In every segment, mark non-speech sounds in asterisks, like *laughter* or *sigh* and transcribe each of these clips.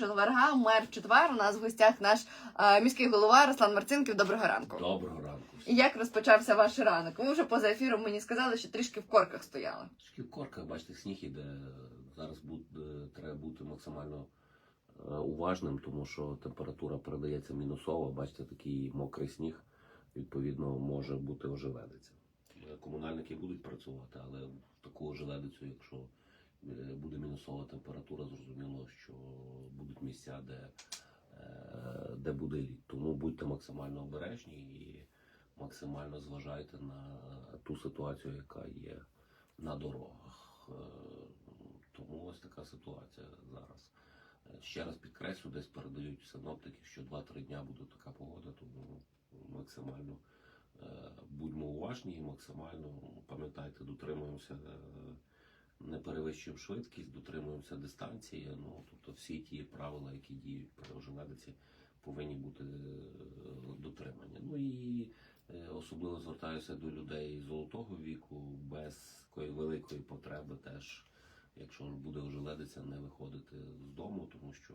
четверга, мер четвер. У нас в гостях наш е, міський голова Руслан Марцинків. Доброго ранку. Доброго ранку. І як розпочався ваш ранок? Ви вже поза ефіром мені сказали, що трішки в корках стояли. Трішки в корках, бачите, сніг іде. Зараз буде, треба бути максимально е, уважним, тому що температура передається мінусова. Бачите, такий мокрий сніг, відповідно, може бути ожеледиця. Е, Комунальники будуть працювати, але в таку ожеледицю, якщо буде мінусова температура, зрозуміло, що будуть місця, де, е, де буде лід. Тому будьте максимально обережні і максимально зважайте на ту ситуацію, яка є на дорогах. Е, Тому ось така ситуація зараз. Е, Ще раз підкреслю, десь передають синоптики, що 2-3 дня буде така погода, тому максимально е, будьмо уважні і максимально пам'ятайте, дотримуємося, е, не перевищуємо швидкість, дотримуємося дистанції. Ну тобто всі ті правила, які діють при ожеледиці, повинні бути е, дотримані. Ну і Е, Особливо звертаюся до людей золотого віку, без такої великої потреби теж, якщо буде ожеледиця, не виходити з дому, тому що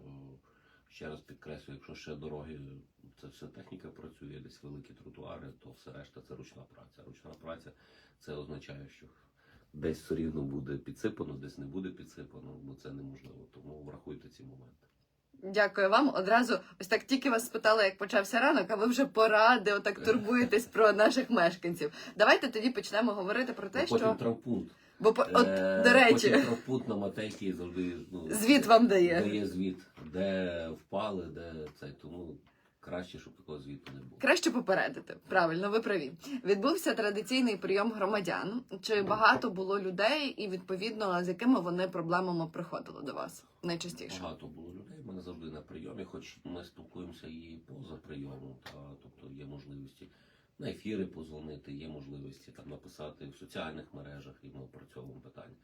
ще раз підкреслю, якщо ще дороги, це все техніка працює, десь великі тротуари, то все решта це ручна праця. Ручна праця це означає, що десь все рівно буде підсипано, десь не буде підсипано, бо це неможливо. Тому врахуйте ці моменти. Дякую вам. Одразу ось так тільки вас спитала, як почався ранок, а ви вже поради, отак турбуєтесь про наших мешканців. Давайте тоді почнемо говорити про те, Потім що травмпункт. бо по- от Е, до речі, Потім на матейки завжди ну, звіт вам дає. дає звіт, де впали, де цей. Тому краще, щоб такого звіту не було. Краще попередити. Правильно, ви праві. Відбувся традиційний прийом громадян. Чи багато було людей, і відповідно з якими вони проблемами приходили до вас найчастіше? Багато було людей. Ми не завжди на прийомі, хоч ми спілкуємося і поза прийомом, та тобто є можливості на ефіри позвонити, є можливості там написати в соціальних мережах, і ми опрацьовуємо питання.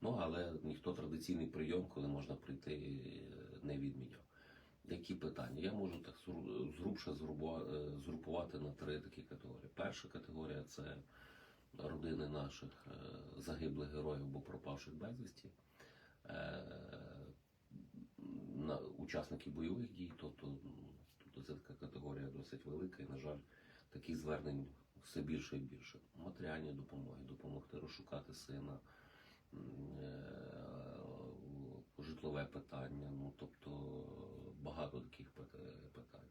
Ну але ніхто традиційний прийом, коли можна прийти, е, не відміняв. Які питання? Я можу так зру- зрубше е, згрупувати на три такі категорії. Перша категорія це родини наших е, загиблих героїв або пропавших безвісті. Е, учасники бойових дій, тобто, м, тобто це така категорія досить велика, і, на жаль, таких звернень все більше і більше. Матеріальні допомоги, допомогти розшукати сина, житлове питання, ну тобто багато таких питань.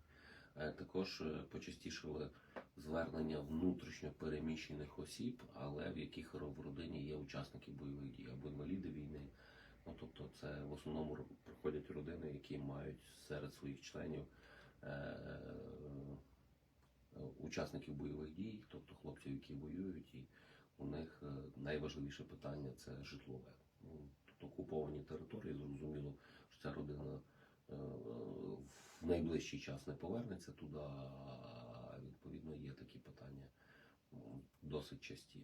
Е, Також е, почастішили звернення внутрішньо переміщених осіб, але в яких в родині є учасники бойових дій або інваліди війни. Ну, тобто це в основному ро- приходять родини, які мають серед своїх членів е, учасників бойових дій, тобто хлопців, які воюють, і у них найважливіше питання це житлове. Окуповані території, зрозуміло, що ця родина е, в найближчий час не повернеться туди, а відповідно є такі питання досить часті.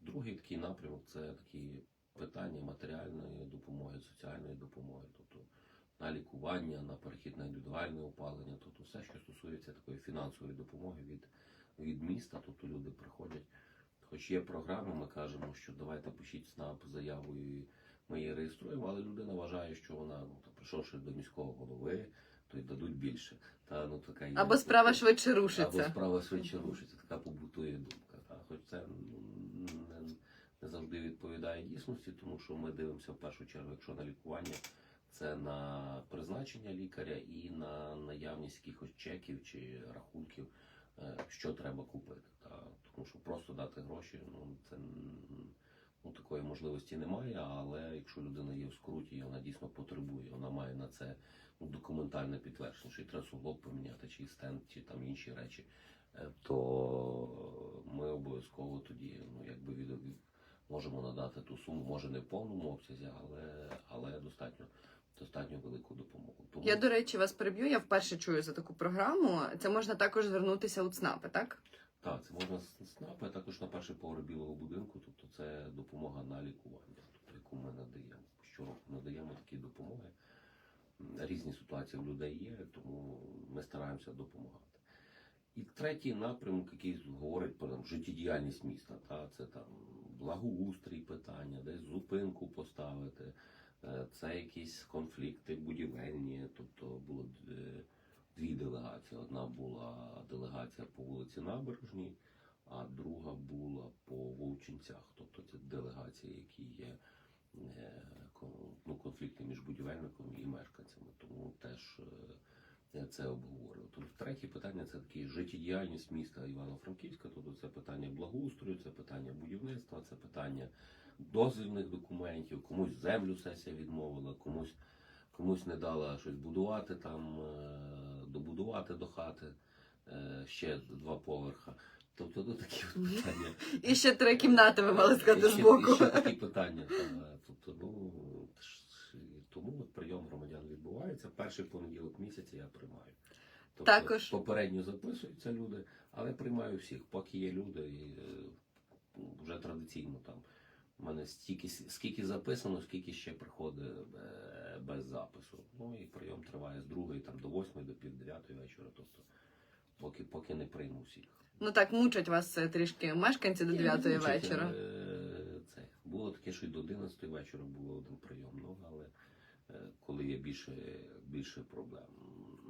Другий такий напрямок це такі питання матеріальної допомоги, соціальної допомоги, тобто на лікування, на перехід на індивідуальне опалення, тобто все, що стосується такої фінансової допомоги від, від міста, тобто люди приходять. Хоч є програми, ми кажемо, що давайте пишіть СНАП заяву і ми її реєструємо, але людина вважає, що вона, ну, та, прийшовши до міського голови, то й дадуть більше. Та, ну, така є, Або справа швидше або справа швидше рушиться, така побутує думка. Та? Хоч це не, не завжди відповідає дійсності, тому що ми дивимося в першу чергу, якщо на лікування, це на призначення лікаря і на наявність якихось чеків чи рахунків, е, що треба купити. Та? Тому що просто дати гроші, ну це ну, такої можливості немає. Але якщо людина є в скруті, і вона дійсно потребує, вона має на це ну, документальне підтвердження, їй треба поміняти, чи стенд, чи там інші речі, е, то ми обов'язково тоді, ну якби від- можемо надати ту суму, може не в повному обсязі, але, але достатньо, достатньо велику допомогу. Тому Я, до речі, вас переб'ю. Я вперше чую за таку програму. Це можна також звернутися у ЦНАПи, так? Так, це можна з СНАП, а також на перший поверх білого будинку, тобто це допомога на лікування, тобто яку ми надаємо. Щороку надаємо такі допомоги. Різні ситуації в людей є, тому ми стараємося допомагати. І третій напрямок, який говорить про там, життєдіяльність міста, та, це там благоустрій питання, десь зупинку поставити, Е, Це якісь конфлікти будівельні, тобто було д- дві делегації. Одна була делегація по вулиці Набережній, а друга була по Вовчинцях. Тобто це делегації, які є е, ну, конфлікти між будівельником і мешканцями. Тому теж е, це обговорював. Тобто третє питання це такі життєдіяльність міста Івано-Франківська. Тобто це питання благоустрою, це питання будівництва, це питання дозвільних документів, комусь землю сесія відмовила, комусь, комусь не дала щось будувати там, е, добудувати до хати е, ще два поверха. Тобто ну, такі от питання. І ще три кімнати ви мали сказати збоку. і ще такі питання. Тобто, ну, тому от прийом громадян відбувається. Перший понеділок місяця я приймаю. Тобто, Також. Попередньо записуються люди, але приймаю всіх. Поки є люди, і е, вже традиційно там. У мене стільки, скільки записано, скільки ще приходить е, без запису. Ну і прийом триває з другої там, до восьмої, до пів дев'ятої вечора. Тобто, поки, поки не прийму всіх. Ну так, мучать вас е, трішки мешканці до Ні, 9 не мучить, вечора. е, Це було таке, що й до 11 вечора було один прийом. Ну але коли є більше, більше проблем.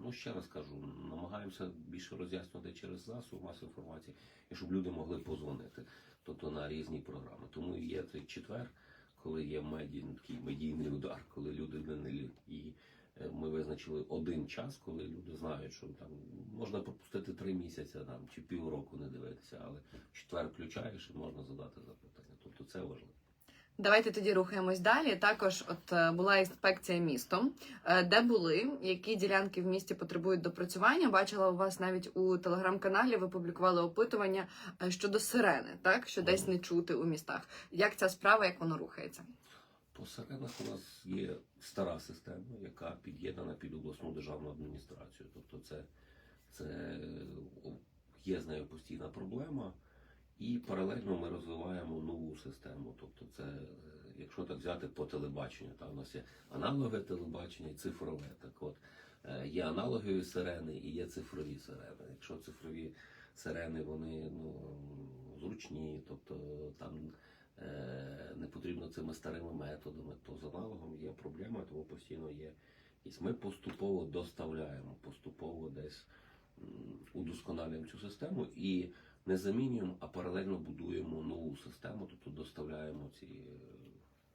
Ну ще раз кажу, намагаємося більше роз'яснювати через засоб масової інформації, і щоб люди могли позвонити, тобто на різні програми. Тому є цей четвер, коли є медій, такий медійний удар, коли люди не і е, ми визначили один час, коли люди знають, що там можна пропустити три місяці там чи півроку не дивитися, але четвер включаєш і можна задати запитання. Тобто це важливо. Давайте тоді рухаємось далі. Також от е, була інспекція містом, Е, де були, які ділянки в місті потребують допрацювання. Бачила у вас навіть у телеграм-каналі. Ви публікували опитування е, щодо сирени, так що десь не чути у містах. Як ця справа, як воно рухається? По сиренах у нас є стара система, яка під'єднана під обласну державну адміністрацію. Тобто це, це є з нею постійна проблема. І паралельно ми розвиваємо нову систему. Тобто, це, е, якщо так взяти по телебаченню, там у нас є аналогове телебачення і цифрове. Так от е, є аналогові сирени і є цифрові сирени. Якщо цифрові сирени вони ну, зручні, тобто там е, не потрібно цими старими методами, то з аналогом є проблема, тому постійно є. якісь- Ми поступово доставляємо, поступово десь удосконалюємо цю систему і не замінюємо, а паралельно будуємо нову систему, тобто доставляємо ці е,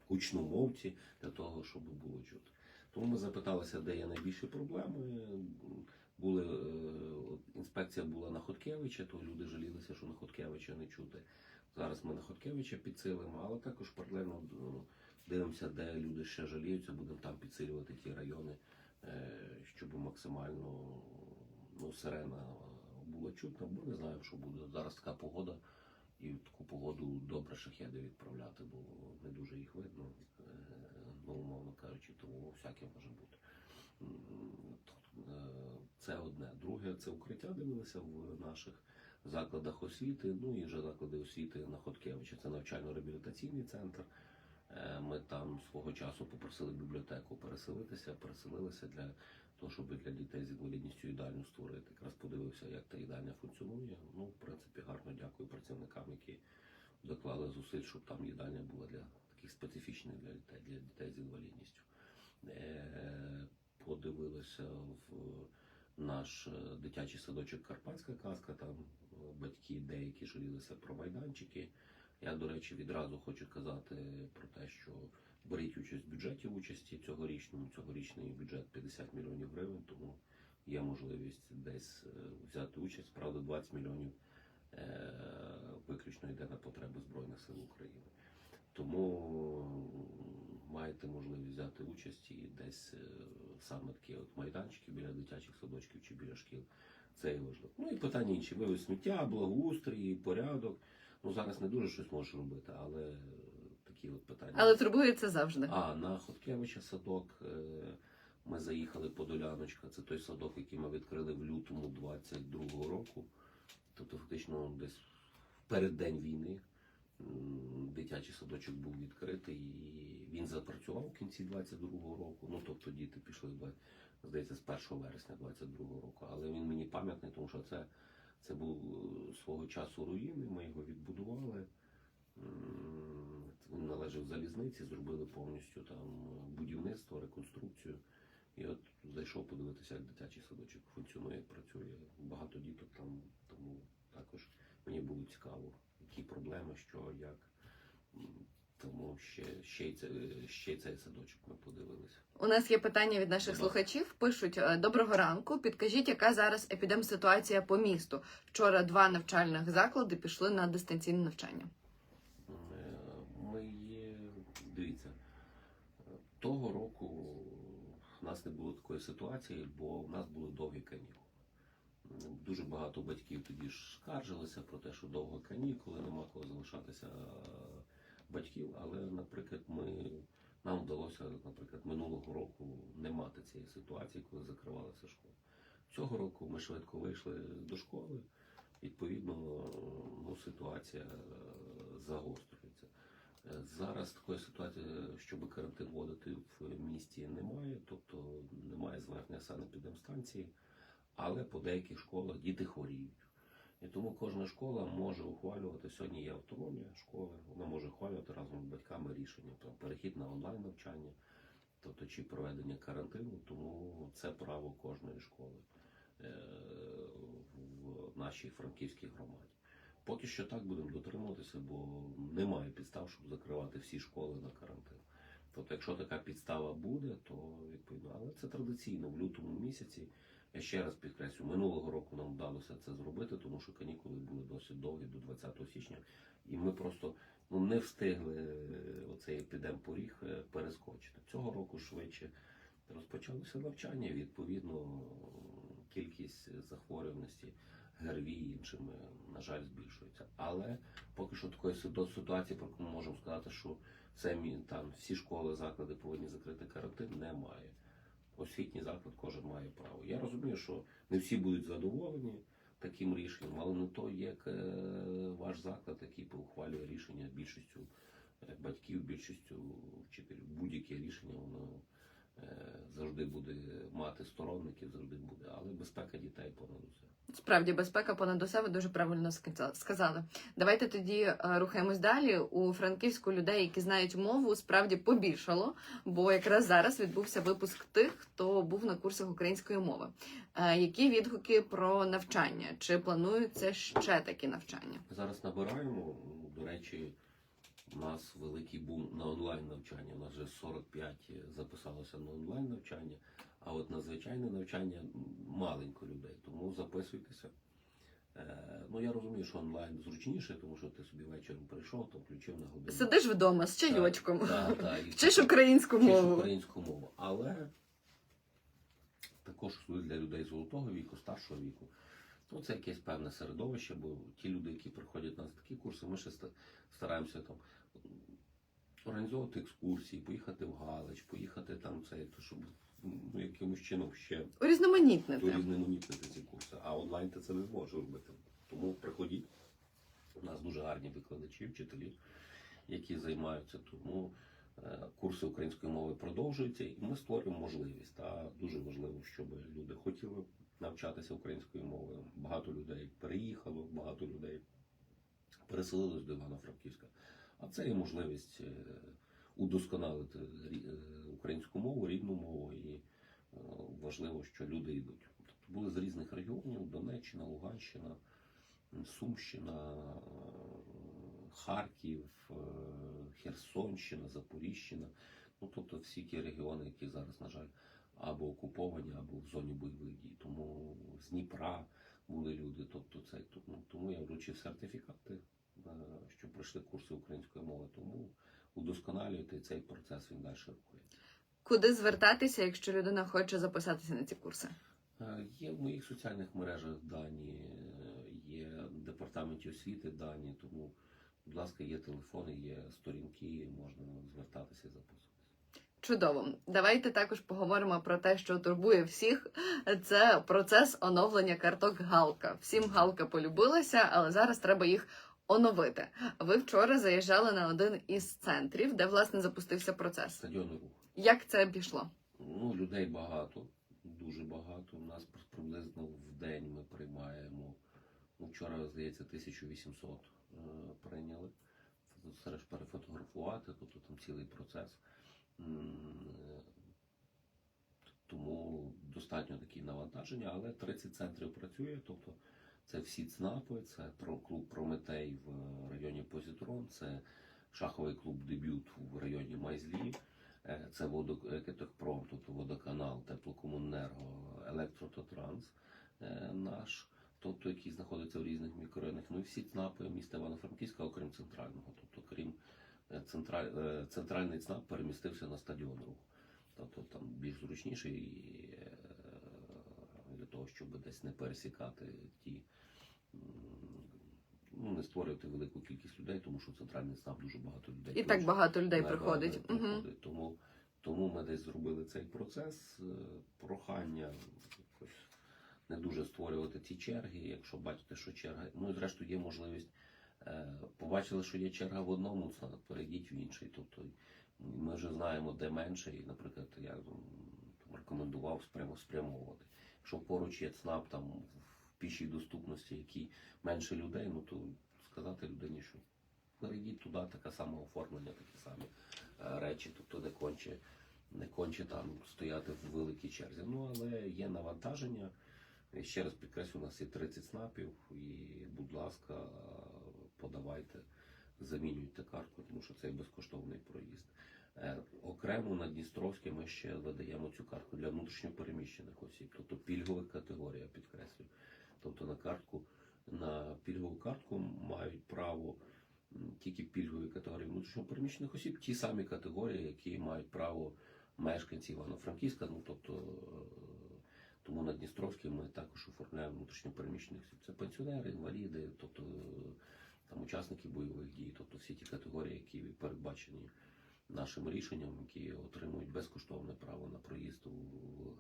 гучномовці для того, щоб було чути. Тому ми запиталися, де є найбільші проблеми. Були, е, інспекція була на Хоткевича, то люди жалілися, що на Хоткевича не чути. Зараз ми на Хоткевича підсилимо, але також паралельно ну, дивимося, де люди ще жаліються, будемо там підсилювати ті райони, е, щоб максимально ну, сирена була чутна, бо не знаю, що буде. Зараз така погода, і в таку погоду добре шахеди відправляти, бо не дуже їх видно, е, ну, умовно кажучи, тому всяке може бути. Е, Це одне. Друге, це укриття дивилися в наших закладах освіти. Ну і вже заклади освіти на Хоткевича. Це навчально-реабілітаційний центр. Е, Ми там свого часу попросили бібліотеку переселитися, переселилися для того, щоб для дітей з інвалідністю їдальню створити. Якраз подивився, як та їдальня функціонує. Ну, в принципі, гарно дякую працівникам, які доклали зусиль, щоб там їдальня була для таких специфічних для дітей, для дітей з інвалідністю. Е, Подивилися в наш е, дитячий садочок Карпатська казка. Там батьки деякі жалілися про майданчики. Я, до речі, відразу хочу казати про те, що беріть участь в бюджеті участі цьогорічному. Цьогорічний бюджет 50 мільйонів гривень, тому є можливість десь е, взяти участь. Правда, 20 мільйонів е, виключно йде на потреби Збройних сил України. Тому маєте можливість взяти участь і десь е, саме такі от майданчики біля дитячих садочків чи біля шкіл. Це є важливо. Ну і питання інші. Вивіз сміття, благоустрій, порядок. Ну зараз не дуже щось можеш робити, але такі от питання. Але турбується завжди. А на Хоткевича садок е, ми заїхали по Доляночка. Це той садок, який ми відкрили в лютому 22-го року. Тобто, фактично, десь в переддень війни дитячий садочок був відкритий і він запрацював в кінці 22-го року. Ну тобто діти пішли здається, з 1 вересня 22-го року. Але він мені пам'ятний, тому що це, це був е, свого часу руїни. Ми його відбудували. Він належав залізниці, зробили повністю там будівництво, реконструкцію. І от зайшов подивитися, як дитячий садочок функціонує, працює. Багато діток там, тому також мені було цікаво, які проблеми, що, як. Тому ще, ще, й це, ще й цей садочок ми подивилися. У нас є питання від наших Будь слухачів. Пишуть е, доброго ранку. Підкажіть, яка зараз епідемситуація по місту? Вчора два навчальних заклади пішли на дистанційне навчання. Е, Ми є, дивіться, того року в нас не було такої ситуації, бо в нас були довгі канікули. Дуже багато батьків тоді ж скаржилися про те, що довго канікули, нема кого залишатися батьків. Але, наприклад, ми нам вдалося, наприклад, минулого року не мати цієї ситуації, коли закривалася школа. Цього року ми швидко вийшли до школи. Відповідно, ну, ситуація е, загострюється. Е, Зараз такої ситуації, щоб карантин вводити в місті, немає, тобто немає звернення санепідемстанції, але по деяких школах діти хворіють. І тому кожна школа може ухвалювати, сьогодні є автономія школи, вона може ухвалювати разом з батьками рішення про перехід на онлайн навчання, тобто чи проведення карантину, тому це право кожної школи е, в нашій франківській громаді. Поки що так будемо дотримуватися, бо немає підстав, щоб закривати всі школи на карантин. Тобто, якщо така підстава буде, то відповідно, але це традиційно в лютому місяці. Я ще раз підкреслю, минулого року нам вдалося це зробити, тому що канікули були досить довгі до 20 січня, і ми просто ну, не встигли е, оцей епідемпоріг е, перескочити. Цього року швидше розпочалося навчання. Відповідно, кількість захворюваності ГРВІ і іншими, на жаль, збільшується. Але поки що такої ситуації, про яку ми можемо сказати, що це там всі школи, заклади повинні закрити карантин, немає. Освітній заклад кожен має право. Розумію, що не всі будуть задоволені таким рішенням, але не то як е, ваш заклад, який поухвалює рішення більшістю е, батьків, більшістю вчителів. Будь-яке рішення воно завжди буде мати сторонників, завжди буде, але безпека дітей понад усе. Справді, безпека понад усе ви дуже правильно сказа- сказали. Давайте тоді е, рухаємось далі. У Франківську людей, які знають мову, справді побільшало, бо якраз зараз відбувся випуск тих, хто був на курсах української мови. Е, Які відгуки про навчання? Чи плануються ще такі навчання? Зараз набираємо. До речі, у нас великий бум на онлайн навчання. У нас вже 45 записалося на онлайн навчання, а от на звичайне навчання маленько людей. Тому записуйтеся. Е, Ну я розумію, що онлайн зручніше, тому що ти собі вечором прийшов, то включив на годину. Сидиш вдома з чайочком, Так, так, *laughs* і вчиш українську вчиш мову. українську мову. Але також для людей золотого віку, старшого віку. Ну, це якесь певне середовище, бо ті люди, які приходять на такі курси, ми ще стараємося там організовувати екскурсії, поїхати в Галич, поїхати там це, то щоб ну, якимось чином ще Урізноманітнити. урізноманітнити ці курси. А онлайн ти це не зможеш робити. Тому приходіть. У нас дуже гарні викладачі, вчителі, які займаються. Тому е, курси української мови продовжуються, і ми створюємо можливість. Та дуже важливо, щоб люди хотіли навчатися українською мовою. Багато людей переїхало, багато людей переселилось до Івано-Франківська. А це є можливість е, удосконалити е, українську мову, рідну мову, і е, важливо, що люди йдуть. Тобто були з різних регіонів: Донеччина, Луганщина, Сумщина, Харків, Херсонщина, Запоріжжя. Ну, тобто всі ті регіони, які зараз, на жаль, або окуповані, або в зоні бойових дій. Тому з Дніпра були люди. Тобто це тому, тому я вручив сертифікати, що пройшли курси української мови. Тому удосконалюєте цей процес він далі рухається. Куди звертатися, якщо людина хоче записатися на ці курси? Е, Є в моїх соціальних мережах дані, е, є в департаменті освіти дані, тому, будь ласка, є телефони, є сторінки, можна звертатися і записуватися. Чудово. Давайте також поговоримо про те, що турбує всіх. Це процес оновлення карток Галка. Всім Галка полюбилася, але зараз треба їх оновити. Ви вчора заїжджали на один із центрів, де власне запустився процес. Стадіонний рух. Як це пішло? Ну, людей багато, дуже багато. У нас приблизно в день ми приймаємо. Ну, вчора, здається, 1800 е, прийняли. зосередиш перефотографувати, тобто там цілий процес. Е, Тому достатньо такі навантаження, але 30 центрів працює, тобто це всі ЦНАПи, це клуб Прометей в районі Позітрон, це шаховий клуб Дебют в районі Майзлі, е, це водокетехпром, тобто водоканал, теплокомуненерго, електрототранс е, наш, тобто які знаходяться в різних мікрорайонах. Ну і всі ЦНАПи міста Івано-Франківська, окрім центрального. Тобто, крім е, централь, е, центральний ЦНАП перемістився на стадіон руху. Тобто там більш зручніше і е, для того, щоб десь не пересікати ті, ну не створювати велику кількість людей, тому що центральний ЦНАП дуже багато людей. І так багато людей приходить. людей Угу. Тому, тому ми десь зробили цей процес. Е, Прохання не дуже створювати ці черги. Якщо бачите, що черга, ну і зрештою є можливість. е, Побачили, що є черга в одному, перейдіть в інший. Тобто ми вже знаємо, де менше, і, наприклад, я там, рекомендував спрямо спрямовувати. Якщо поруч є ЦНАП там в пішій доступності, які менше людей, ну то сказати людині, що перейдіть туди, таке саме оформлення, такі самі е, речі, тобто не конче, не конче там стояти в великій черзі. Ну але є навантаження. І Ще раз підкреслю, у нас є 30 снапів, і, будь ласка, подавайте, замінюйте картку, тому що це є безкоштовний проїзд. Е, Окремо на Дністровській ми ще видаємо цю картку для внутрішньопереміщених осіб, тобто пільгова категорія, підкреслю. Тобто на картку, на пільгову картку мають право тільки пільгові категорії внутрішньопереміщених осіб, ті самі категорії, які мають право мешканці Івано-Франківська, ну тобто е, тому на Дністровській ми також оформляємо внутрішньопереміщених осіб. Це пенсіонери, інваліди, тобто е, там учасники бойових дій, тобто всі ті категорії, які передбачені нашим рішенням, які отримують безкоштовне право на проїзд у е,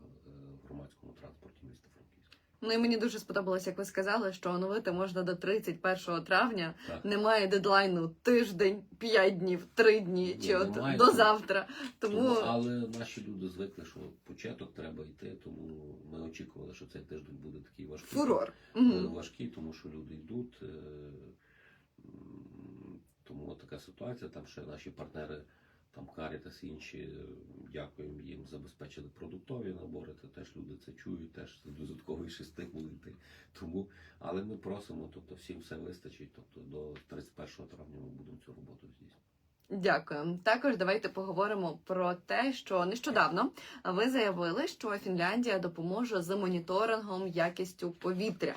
громадському транспорті міста Франківська. Ну і мені дуже сподобалось, як ви сказали, що оновити можна до 31 травня. Так. Немає дедлайну тиждень, 5 днів, 3 дні Ні, чи от немає до завтра. Тому Тому, але наші люди звикли, що початок треба йти, тому ми очікували, що цей тиждень буде такий важкий. фурор. Е, важкий, тому що люди йдуть. е, Тому така ситуація. Там ще наші партнери, там Caritas і інші, е, дякуємо їм, забезпечили продуктові набори. Це теж люди це чують, теж це додатковий ще стимул йти. Тому, але ми просимо, тобто всім все вистачить. Тобто до 31 травня ми будемо цю роботу здійснювати. Дякую. Також давайте поговоримо про те, що нещодавно ви заявили, що Фінляндія допоможе з моніторингом якістю повітря.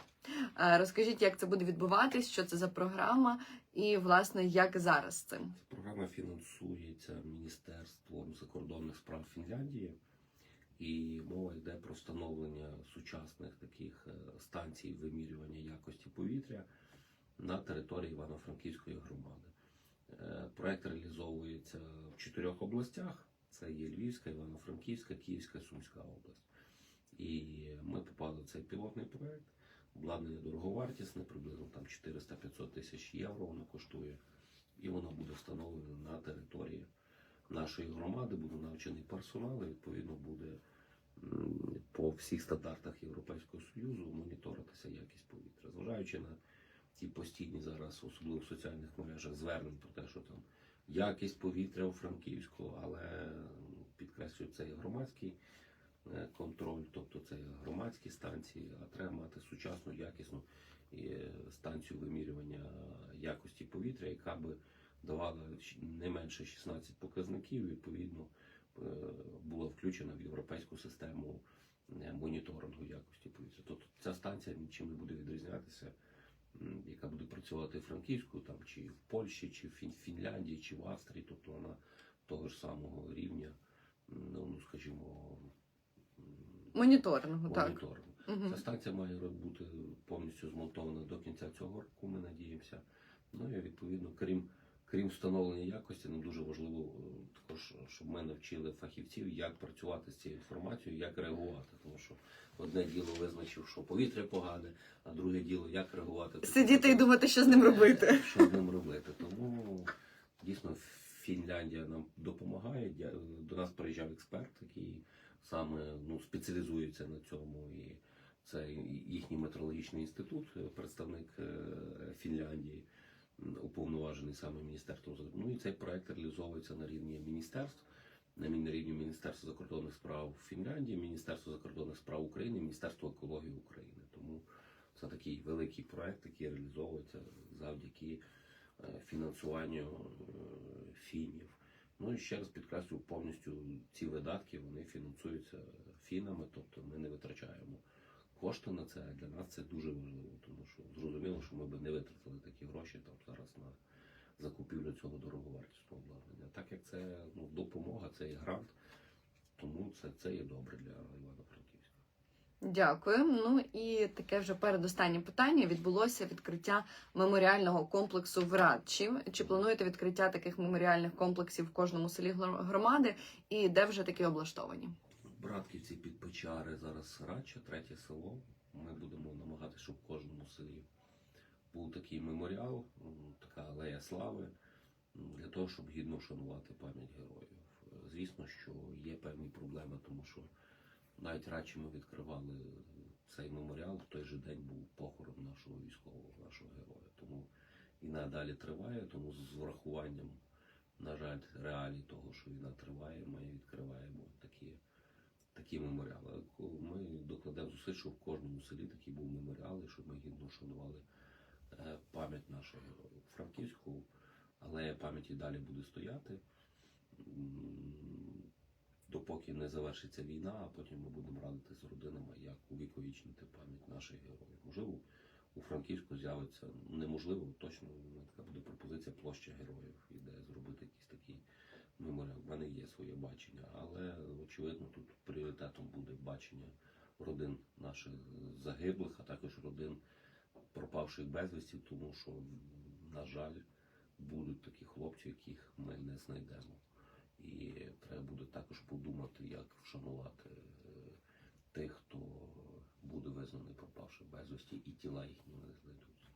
Е, Розкажіть, як це буде відбуватись, що це за програма, і власне як зараз з цим. Програма фінансується Міністерством закордонних справ Фінляндії, і мова йде про встановлення сучасних таких е, станцій вимірювання якості повітря на території Івано-Франківської громади. Е, Проект реалізовується в чотирьох областях: це є Львівська, Івано-Франківська, Київська, Сумська область. І ми попали в цей пілотний проект. Обладнання дороговартісне, приблизно там 400-500 тисяч євро воно коштує і воно буде встановлено на території нашої громади, буде навчений персонал, і відповідно буде по всіх стандартах Європейського Союзу моніторитися якість повітря. Зважаючи на ті постійні зараз, особливо в соціальних мережах, звернень про те, що там якість повітря у Франківську, але підкреслюю, це є громадський контроль, тобто це громадські станції, а треба мати сучасну, якісну е, станцію вимірювання якості повітря, яка би давала не менше 16 показників, відповідно е, була включена в європейську систему е, моніторингу якості повітря. Тобто ця станція нічим не буде відрізнятися, яка буде працювати в Франківську, там чи в Польщі, чи в Фінляндії, чи в Австрії, тобто вона того ж самого рівня, ну ну, скажімо, Моніторингу, так. Угу. Ця станція має бути повністю змонтована до кінця цього року, ми надіємося. Ну і відповідно, крім, крім встановлення якості, нам дуже важливо е, також, щоб ми навчили фахівців, як працювати з цією інформацією, як реагувати. Тому що одне діло визначив, що повітря погане, а друге діло, як реагувати. Сидіти і думати, що з ним робити. Що з ним робити? Тому дійсно Фінляндія нам допомагає. До нас приїжджав експерт, який саме ну, спеціалізується на цьому. І це їхній метеорологічний інститут, е, представник е, Фінляндії. уповноважений саме міністерством. Ну і цей проект реалізовується на рівні міністерств. На рівні Міністерства закордонних справ Фінляндії, Міністерства закордонних справ України, Міністерства екології України. Тому це такий великий проект, який реалізовується завдяки е, фінансуванню фінів. Ну і ще раз підкреслю, повністю ці видатки вони фінансуються фінами, тобто ми не витрачаємо кошти на це. Для нас це дуже важливо, тому що зрозуміло, що ми би не витратили такі гроші там зараз на закупівлю цього дороговартісного обладнання. Так як це ну, допомога, це і грант, тому це, це є добре для. Дякую. Ну і таке вже передостаннє питання. Відбулося відкриття меморіального комплексу в Радчі. Чи плануєте відкриття таких меморіальних комплексів в кожному селі громади? І де вже такі облаштовані? Братківці під Печари зараз Радча, третє село. Ми будемо намагатися, щоб в кожному селі був такий меморіал, така алея слави, для того, щоб гідно вшанувати пам'ять героїв. Звісно, що є певні проблеми, тому що навіть радше ми відкривали цей меморіал, в той же день був похорон нашого військового, нашого героя. Тому і надалі триває, тому з врахуванням, на жаль, реалій того, що війна триває, ми відкриваємо такі такі меморіали. Ми докладемо зусиль, щоб в кожному селі такий був меморіал, і щоб ми гідно вшанували е, пам'ять нашого. У Франківську алея пам'яті далі буде стояти, м, допоки не завершиться війна, а потім ми будемо радити з родинами, як увіковічнити пам'ять наших героїв. Можливо, у Франківську з'явиться неможливо, точно така буде пропозиція площа героїв, іде зробити якийсь такий меморіал. У мене є своє бачення, але очевидно тут пріоритетом буде бачення родин наших загиблих, а також родин пропавших безвісті, тому що, на жаль, будуть такі хлопці, яких ми не знайдемо. І подумати, як вшанувати е, тих, хто буде визнаний пропавшим безвісті, і тіла їхні не знайдуться.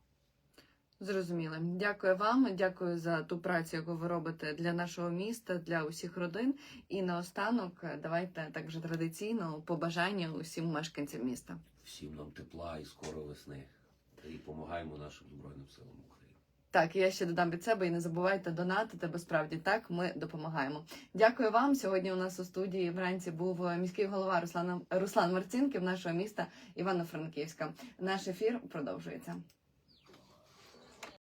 Зрозуміло. Дякую вам. Дякую за ту працю, яку ви робите для нашого міста, для усіх родин. І наостанок давайте так вже традиційно побажання усім мешканцям міста. Всім нам тепла і скоро весни. І допомагаємо нашим Збройним силам України. Так, я ще додам від себе і не забувайте донатити, бо справді так ми допомагаємо. Дякую вам. Сьогодні у нас у студії вранці був міський голова Руслан Руслан Марцінків нашого міста Івано-Франківська. Наш ефір продовжується.